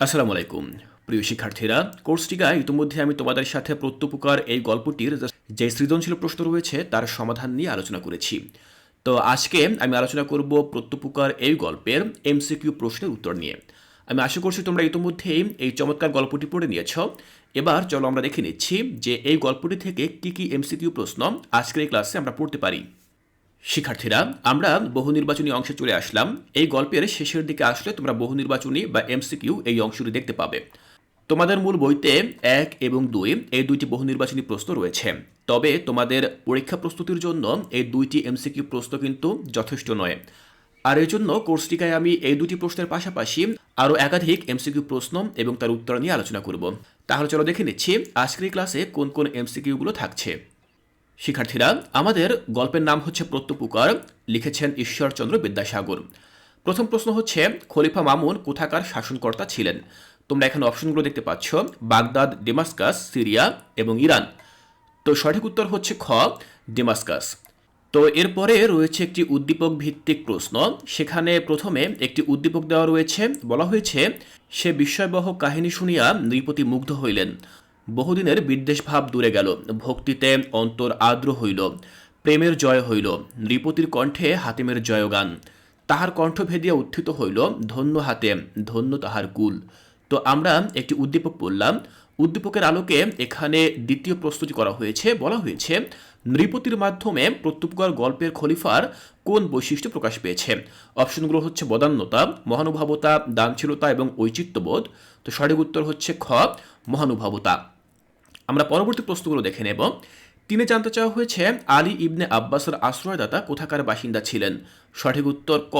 আসসালামু আলাইকুম প্রিয় শিক্ষার্থীরা কোর্সটিকা ইতিমধ্যে আমি তোমাদের সাথে প্রত্যুপকার এই গল্পটির যে সৃজনশীল প্রশ্ন রয়েছে তার সমাধান নিয়ে আলোচনা করেছি। তো আজকে আমি আলোচনা করব প্রত্যুপকার এই গল্পের এমসিকিউ প্রশ্নের উত্তর নিয়ে। আমি আশা করছি তোমরা ইতিমধ্যেই এই চমৎকার গল্পটি পড়ে নিয়েছ। এবার চলো আমরা দেখে নিচ্ছি যে এই গল্পটি থেকে কি কি এমসিকিউ প্রশ্ন আজকের এই ক্লাসে আমরা পড়তে পারি। শিক্ষার্থীরা, আমরা বহু নির্বাচনী অংশে চলে আসলাম। এই গল্পের শেষের দিকে আসলে তোমরা বহু নির্বাচনী বা এমসিকিউ এই অংশটি দেখতে পাবে। তোমাদের মূল বইতে এক এবং দুই, এই দুইটি বহু নির্বাচনী প্রশ্ন রয়েছে। তবে তোমাদের পরীক্ষা প্রস্তুতির জন্য এই দুইটি এমসিকিউ প্রশ্ন কিন্তু যথেষ্ট নয়। আর এই জন্য কোর্সটিকায় আমি এই দুটি প্রশ্নের পাশাপাশি আরও একাধিক এমসিকিউ প্রশ্ন এবং তার উত্তর নিয়ে আলোচনা করব। তাহলে চলো দেখে নিচ্ছি, আজকের ক্লাসে কোন কোন এমসিকিউগুলো থাকছে। শিক্ষার্থীরা, আমাদের গল্পের নাম হচ্ছে প্রত্যপুকার, লিখেছেন ঈশ্বরচন্দ্র বিদ্যাসাগর। প্রথম প্রশ্ন হচ্ছে, খলিফা মামুন কোথাকার শাসনকর্তা ছিলেন? তোমরা এখানে অপশনগুলো দেখতে পাচ্ছ, বাগদাদ, ডেমাস্কাস, সিরিয়া এবং ইরান। তো সঠিক উত্তর হচ্ছে খ, ডেমাস্কাস। তো এরপরে রয়েছে একটি উদ্দীপক ভিত্তিক প্রশ্ন, সেখানে প্রথমে একটি উদ্দীপক দেওয়া রয়েছে, বলা হয়েছে, সে বিস্ময়বহ কাহিনী শুনিয়া নৃপতি মুগ্ধ হইলেন। বহুদিনের বিদ্বেষ ভাব দূরে গেল। ভক্তিতে অন্তর আর্দ্র হইল। প্রেমের জয় হইল। নৃপতির কণ্ঠে হাতিমের জয়গান। তাহার কণ্ঠ ভেদিয়া উত্থিত হইল, ধন্য হাতে, ধন্য তাহার কুল। তো আমরা একটি উদ্দীপক পড়লাম। উদ্দীপকের আলোকে এখানে দ্বিতীয় প্রস্তুতি করা হয়েছে। বলা হয়েছে, নৃপতির মাধ্যমে প্রত্যুপকর গল্পের খলিফার কোন বৈশিষ্ট্য প্রকাশ পেয়েছে? অপশনগুলো হচ্ছে বদান্যতা, মহানুভবতা, দানশীলতা এবং ঐচিত্যবোধ। তো সঠিক উত্তর হচ্ছে খ, মহানুভবতা। আমরা পরবর্তী প্রশ্নগুলো দেখে নেব। তিনি জানতে চাওয়া হয়েছে, আলী ইবনে আব্বাসের আশ্রয়দাতা কোথাকার বাসিন্দা ছিলেন? সঠিক উত্তর ক,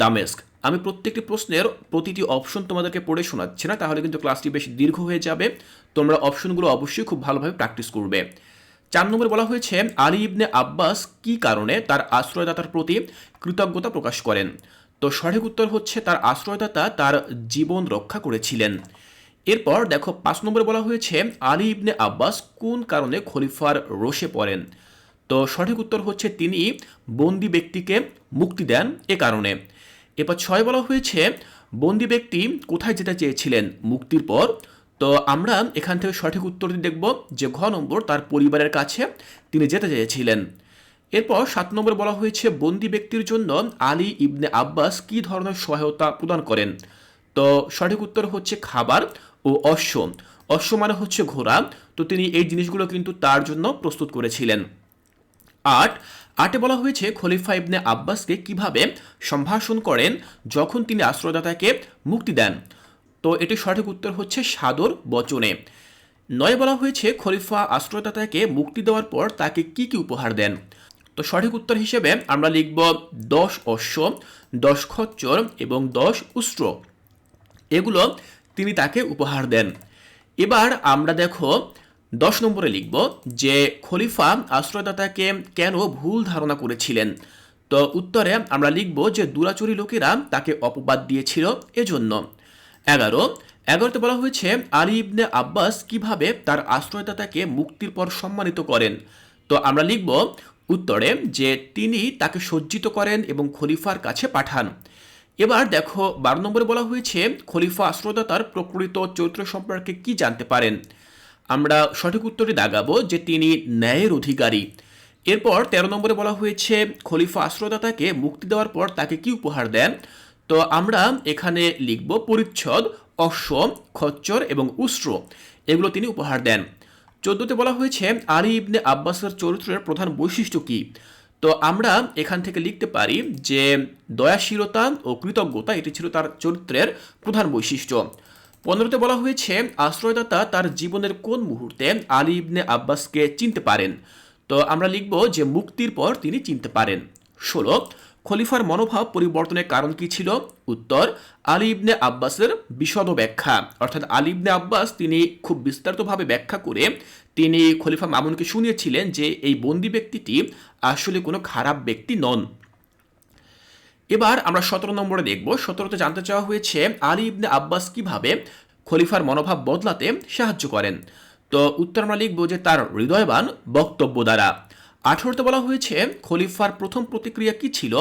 দামেস্ক। আমি প্রত্যেকটি প্রশ্নের প্রতিটি অপশন তোমাদেরকে পড়ে শোনাচ্ছি না, তাহলে কিন্তু ক্লাসটি বেশ দীর্ঘ হয়ে যাবে। তোমরা অপশনগুলো অবশ্যই খুব ভালোভাবে প্র্যাকটিস করবে। চার নম্বরে বলা হয়েছে, আলী ইবনে আব্বাস কি কারণে তার আশ্রয়দাতার প্রতি কৃতজ্ঞতা প্রকাশ করেন? তো সঠিক উত্তর হচ্ছে, তার আশ্রয়দাতা তার জীবন রক্ষা করেছিলেন। এরপর দেখো পাঁচ নম্বরে বলা হয়েছে, আলী ইবনে আব্বাস কোন কারণে খলিফার রোষে পড়েন? তো সঠিক উত্তর হচ্ছে তিনি বন্দি ব্যক্তিকে মুক্তি দেন এ কারণে। এরপর ছয় বলা হয়েছে, বন্দি ব্যক্তি কোথায় যেতে চেয়েছিলেন মুক্তির পর? তো আমরা এখান থেকে সঠিক উত্তরটি দেখব যে ঘ নম্বর তার পরিবারের কাছে তিনি যেতে চেয়েছিলেন। এরপর সাত নম্বর বলা হয়েছে, বন্দি ব্যক্তির জন্য আলী ইবনে আব্বাস কি ধরনের সহায়তা প্রদান করেন? তো সঠিক উত্তর হচ্ছে খাবার। ও অশ্ব অশ্ব মানে হচ্ছে ঘোড়া। তো তিনি এই জিনিসগুলো কিন্তু তার জন্য প্রস্তুত করেছিলেন। আট, আটে বলা হয়েছে খলিফা ইবনে আব্বাসকে কীভাবে সম্ভাষণ করেন যখন তিনি আশ্রয়দাতাকে মুক্তি দেন। তো এটি সঠিক উত্তর হচ্ছে সাদর বচনে। নয় বলা হয়েছে খলিফা আশ্রয়দাতাকে মুক্তি দেওয়ার পর তাকে কি কি উপহার দেন। তো সঠিক উত্তর হিসেবে আমরা লিখব দশ অশ্ব, দশ খচ্চর এবং দশ উস্ত্র এগুলো তিনি তাকে উপহার দেন। এবার আমরা দেখো দশ নম্বরে লিখব যে, খলিফা আশ্রয়দাতাকে কেন ভুল ধারণা করেছিলেন? তো উত্তরে আমরা লিখব যে, দুরাচুরি লোকেরা তাকে অপবাদ দিয়েছিল এজন্য। এগারো, এগারোতে বলা হয়েছে, আলী ইবনে আব্বাস কীভাবে তার আশ্রয়দাতাকে মুক্তির পর সম্মানিত করেন? তো আমরা লিখব উত্তরে যে, তিনি তাকে সজ্জিত করেন এবং খলিফার কাছে পাঠান। এবার দেখো, বারো নম্বরে বলা হয়েছে, খলিফা আশ্রয়দাতার প্রকৃত চরিত্র সম্পর্কে কি জানতে পারেন? আমরা সঠিক উত্তরে দাগাবো যে তিনি ন্যায়ের অধিকারী। এরপর তেরো নম্বরে বলা হয়েছে, খলিফা আশ্রয়দাতাকে মুক্তি দেওয়ার পর তাকে কি উপহার দেন? তো আমরা এখানে লিখব, পরিচ্ছদ অশ্ব খচ্চর এবং উস্ত্র এগুলো তিনি উপহার দেন। চোদ্দতে বলা হয়েছে, আলী ইবনে আব্বাসের চরিত্রের প্রধান বৈশিষ্ট্য কী? তো আমরা এখান থেকে লিখতে পারি যে দয়াশীলতা ও কৃতজ্ঞতা, এটি ছিল তার চরিত্রের প্রধান বৈশিষ্ট্য। পনেরোতে বলা হয়েছে, আশ্রয়দাতা তার জীবনের কোন মুহূর্তে আলী ইবনে আব্বাসকে চিনতে পারেন? তো আমরা লিখব যে মুক্তির পর তিনি চিনতে পারেন। ষোলো খলিফার মনোভাব পরিবর্তনের কারণ কি ছিল? উত্তর, আলী ইবনে আব্বাসের বিশদ ব্যাখ্যা। অর্থাৎ আলী ইবনে আব্বাস তিনি খুব বিস্তারিতভাবে ব্যাখ্যা করে তিনি খলিফা মামুনকে শুনিয়েছিলেন যে এই বন্দি ব্যক্তিটি আসলে কোনো খারাপ ব্যক্তি নন। এবার আমরা সতেরো নম্বরে দেখব। সতেরোতে জানতে চাওয়া হয়েছে আলী ইবনে আব্বাস কীভাবে খলিফার মনোভাব বদলাতে সাহায্য করেন। তো উত্তর আমরা লিখব যে তার হৃদয়বান বক্তব্য দ্বারা। আঠারোতে বলা হয়েছে, খলিফার প্রথম প্রতিক্রিয়া কি ছিল?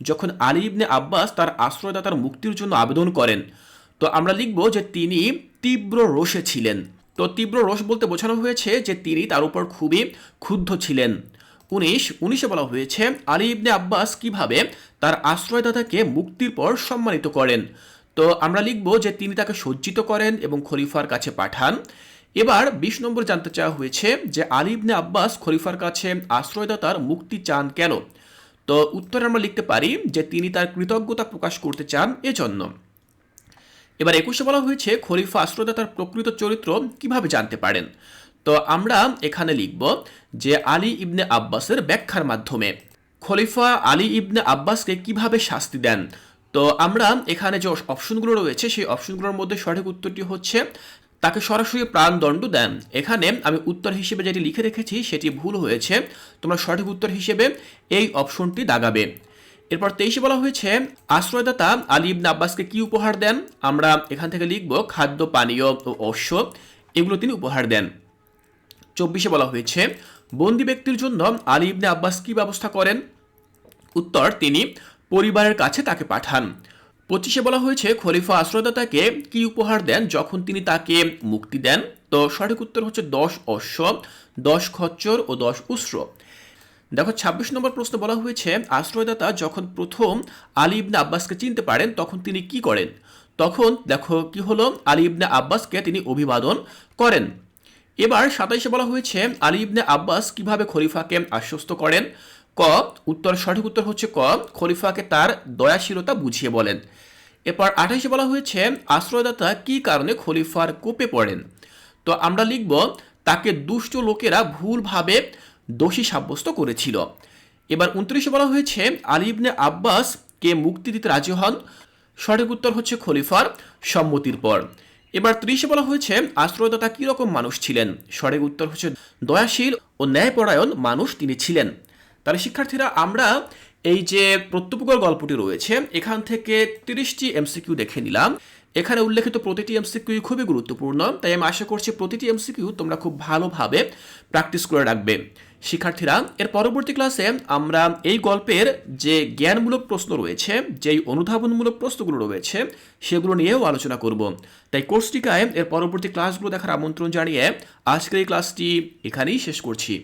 যখন আলী ইবনে আব্বাস তার আশ্রয়দাতার মুক্তির জন্য আবেদন করেন। তো আমরা লিখব যে তিনি তীব্র রোষে ছিলেন। তো তীব্র রোষ বলতে বোঝানো হয়েছে যে তিনি তার উপর খুবই ক্ষুব্ধ ছিলেন। উনিশ, উনিশে বলা হয়েছে, আলী ইবনে আব্বাস কীভাবে তার আশ্রয়দাতাকে মুক্তির পর সম্মানিত করেন? তো আমরা লিখব যে তিনি তাকে সজ্জিত করেন এবং খলিফার কাছে পাঠান। এবার বিশ নম্বর জানতে চাওয়া হয়েছে যে আলী ইবনে আব্বাস খলিফার কাছে আশ্রয়দাতার মুক্তি চান কেন? তো উত্তরে আমরা লিখতে পারি যে তিনি তার কৃতজ্ঞতা প্রকাশ করতে চান এজন্য। এবার একুশে বলা হয়েছে, খলিফা আশ্রয়দাতার প্রকৃত চরিত্র কীভাবে জানতে পারেন? তো আমরা এখানে লিখব যে আলী ইবনে আব্বাসের ব্যাখ্যার মাধ্যমে। খলিফা আলী ইবনে আব্বাসকে কীভাবে শাস্তি দেন? তো আমরা এখানে যে অপশনগুলো রয়েছে, সেই অপশনগুলোর মধ্যে সঠিক উত্তরটি হচ্ছে তাকে সরাসরি প্রাণদণ্ড দেন। এখানে আমি উত্তর হিসেবে যেটি লিখে রেখেছি, সেটি ভুল হয়েছে। তোমরা সঠিক উত্তর হিসেবে এই অপশনটি দাগাবে। এরপর তেইশে বলা হয়েছে, আশ্রয়দাতা আলী ইবনে আব্বাসকে কি উপহার দেন? আমরা এখান থেকে লিখব খাদ্য, পানীয় ও অশ্ব। এগুলো তিনি উপহার দেন। চব্বিশে বলা হয়েছে, বন্দি ব্যক্তির জন্য আলী ইবনে আব্বাস কি ব্যবস্থা করেন? উত্তর, তিনি পরিবারের কাছে তাকে পাঠান। পঁচিশে বলা হয়েছে, খলিফা আশ্রয়দাতাকে কি উপহার দেন যখন তিনি তাকে মুক্তি দেন? তো সঠিক উত্তর হচ্ছে দশ অশ্ব, দশ খচ্চর ও দশ উস্র। দেখো, ছাব্বিশ নম্বর প্রশ্ন বলা হয়েছে আশ্রয়দাতা যখন প্রথম আলী ইবনে আব্বাসকে চিনতে পারেন, তখন তিনি কি করেন? তখন দেখো কি হলো, আলী ইবনে আব্বাসকে তিনি অভিবাদন করেন। এবার সাতাইশে বলা হয়েছে, আলী ইবনে আব্বাস কীভাবে খলিফাকে আশ্বস্ত করেন? ক, উত্তর, সঠিক উত্তর হচ্ছে ক, খলিফাকে তার দয়াশীলতা বুঝিয়ে বলেন। এরপর আঠাশে বলা হয়েছে, আশ্রয়দাতা কি কারণে খলিফার কোপে পড়েন? তো আমরা লিখব, তাকে দুষ্ট লোকেরা ভুলভাবে দোষী সাব্যস্ত করেছিল। এবার উনত্রিশে বলা হয়েছে আলিবনে আব্বাস কে মুক্তি দিতে রাজি হন? সঠিক উত্তর হচ্ছে খলিফার সম্মতির পর। এবার ত্রিশে বলা হয়েছে, আশ্রয়দাতা কীরকম মানুষ ছিলেন? সঠিক উত্তর হচ্ছে দয়াশীল ও ন্যায়পরায়ণ মানুষ তিনি ছিলেন। তাহলে শিক্ষার্থীরা, আমরা এই যে প্রত্যুপকর গল্পটি রয়েছে, এখান থেকে তিরিশটি এমসিকিউ দেখে নিলাম। এখানে উল্লেখিত প্রতিটি এমসিকিউ খুবই গুরুত্বপূর্ণ, তাই আমি আশা করছি প্রতিটি এমসিকিউ তোমরা খুব ভালোভাবে প্র্যাকটিস করে রাখবে। শিক্ষার্থীরা, এর পরবর্তী ক্লাসে আমরা এই গল্পের যে জ্ঞানমূলক প্রশ্ন রয়েছে, যেই অনুধাবনমূলক প্রশ্নগুলো রয়েছে, সেগুলো নিয়েও আলোচনা করব। তাই কোর্সটিকায় এর পরবর্তী ক্লাসগুলো দেখার আমন্ত্রণ জানিয়ে আজকের এই ক্লাসটি এখানেই শেষ করছি।